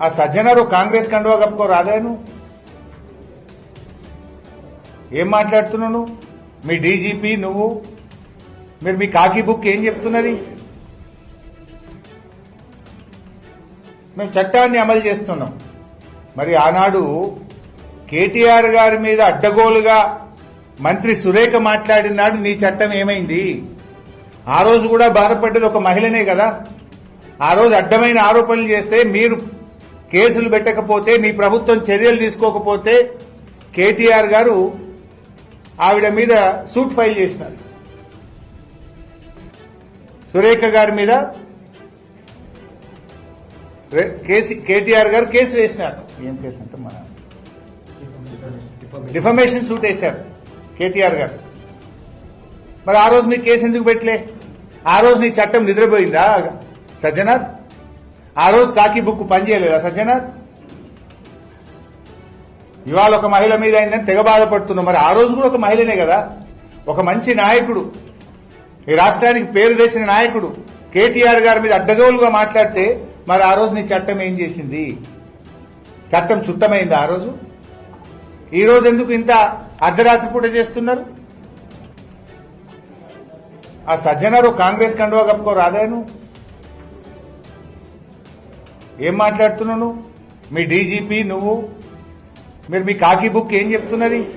ఆ సజ్జనరు కాంగ్రెస్ కండువా కప్పుకో రాదా ఏం మాట్లాడుతున్నాను? నువ్వు మీ డీజీపీ నువ్వు? మీరు మీ కాకి బుక్ ఏం చెప్తున్నది? మేము చట్టాన్ని అమలు చేస్తున్నాం. మరి ఆనాడు కేటీఆర్ గారి మీద అడ్డగోలుగా మంత్రి సురేఖ మాట్లాడినాడు నీ చట్టం ఏమైంది? ఆ రోజు కూడా బాధపడ్డది ఒక మహిళనే కదా. ఆ రోజు అడ్డమైన ఆరోపణలు చేస్తే మీరు కేసులు పెట్టకపోతే మీ ప్రభుత్వం చర్యలు తీసుకోకపోతే కేటీఆర్ గారు ఆవిడ మీద సూట్ ఫైల్ చేసినారు. సురేఖ గారి మీద కేటీఆర్ గారు కేసు వేసినారు. ఏం కేసు అంటే మన డిఫమేషన్ సూట్ వేశారు కేటీఆర్ గారు. మరి ఆ రోజు మీరు కేసు ఎందుకు పెట్టలే? ఆ రోజు నీ చట్టం నిద్రపోయిందా? సజ్జనాథ్ ఆ రోజు కాకి బుక్ పనిచేయలేదా సజ్జనాథ్ ఇవాళ ఒక మహిళ మీద అయిందని తెగ బాధపడుతున్నాం మరి ఆ రోజు కూడా ఒక మహిళనే కదా? ఒక మంచి నాయకుడు. ఈ రాష్ట్రానికి పేరు తెచ్చిన నాయకుడు. కేటీఆర్ గారి మీద అడ్డగోలుగా మాట్లాడితే మరి ఆ రోజు నీ చట్టం ఏం చేసింది? చట్టం చుట్టమైంది ఆ రోజు? ఈ రోజు ఎందుకు ఇంత అర్ధరాత్రి పూట చేస్తున్నారు? ఆ సజ్జనారు కాంగ్రెస్ కండువా కప్పుకో రాదాను నువ్వు? ఏం మాట్లాడుతున్నావు నువ్వు? మీ డీజీపీ నువ్వు? మీరు మీ కాకి బుక్ ఏం చెప్తున్నది?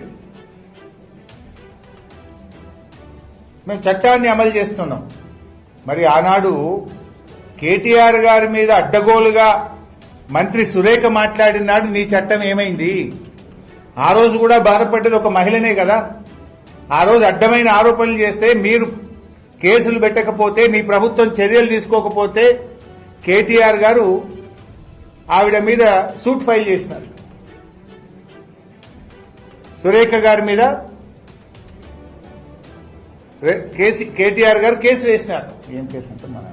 మేము చట్టాన్ని అమలు చేస్తున్నాం. మరి ఆనాడు కేటీఆర్ గారి మీద అడ్డగోలుగా మంత్రి సురేఖ మాట్లాడినాడు నీ చట్టం ఏమైంది? ఆ రోజు కూడా బాధపడ్డది ఒక మహిళనే కదా. ఆ రోజు అడ్డమైన ఆరోపణలు చేస్తే మీరు కేసులు పెట్టకపోతే మీ ప్రభుత్వం చర్యలు తీసుకోకపోతే కేటీఆర్ గారు ఆవిడ మీద సూట్ ఫైల్ చేసినారు. సురేఖ గారి మీద కేటీఆర్ గారు కేసు వేసినారు. ఏం కేసు అంటే మన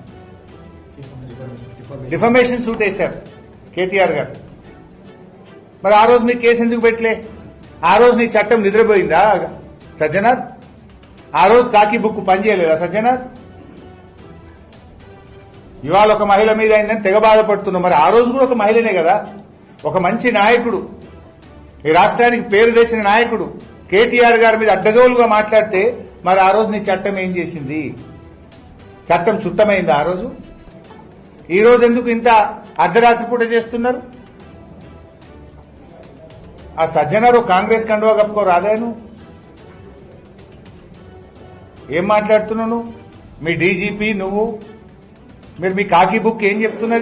డిఫమేషన్ సూట్ వేశారు కేటీఆర్ గారు. మరి ఆ రోజు మీరు కేసు ఎందుకు పెట్టలే? ఆ రోజు నీ చట్టం నిద్రపోయిందా? సజ్జనాథ్ ఆ రోజు కాకి బుక్ పనిచేయలేదా సజ్జనాథ్ ఇవాళ ఒక మహిళ మీద అయిందని తెగ బాధపడుతున్నాం. మరి ఆ రోజు కూడా ఒక మహిళనే కదా? ఒక మంచి నాయకుడు. ఈ రాష్ట్రానికి పేరు తెచ్చిన నాయకుడు. కేటీఆర్ గారి మీద అడ్డగోలుగా మాట్లాడితే మరి ఆ రోజు నీ చట్టం ఏం చేసింది? చట్టం చుట్టమైంది ఆ రోజు? ఈ రోజు ఎందుకు ఇంత అర్ధరాత్రి పూట చేస్తున్నారు? ఆ సజ్జనరు కాంగ్రెస్ కండువా కప్పుకో రాదాను ఏం మాట్లాడుతున్నావు నువ్వు? మీ డీజీపీ నువ్వు? మీరు మీ కాకి బుక్ ఏం చెప్తున్నది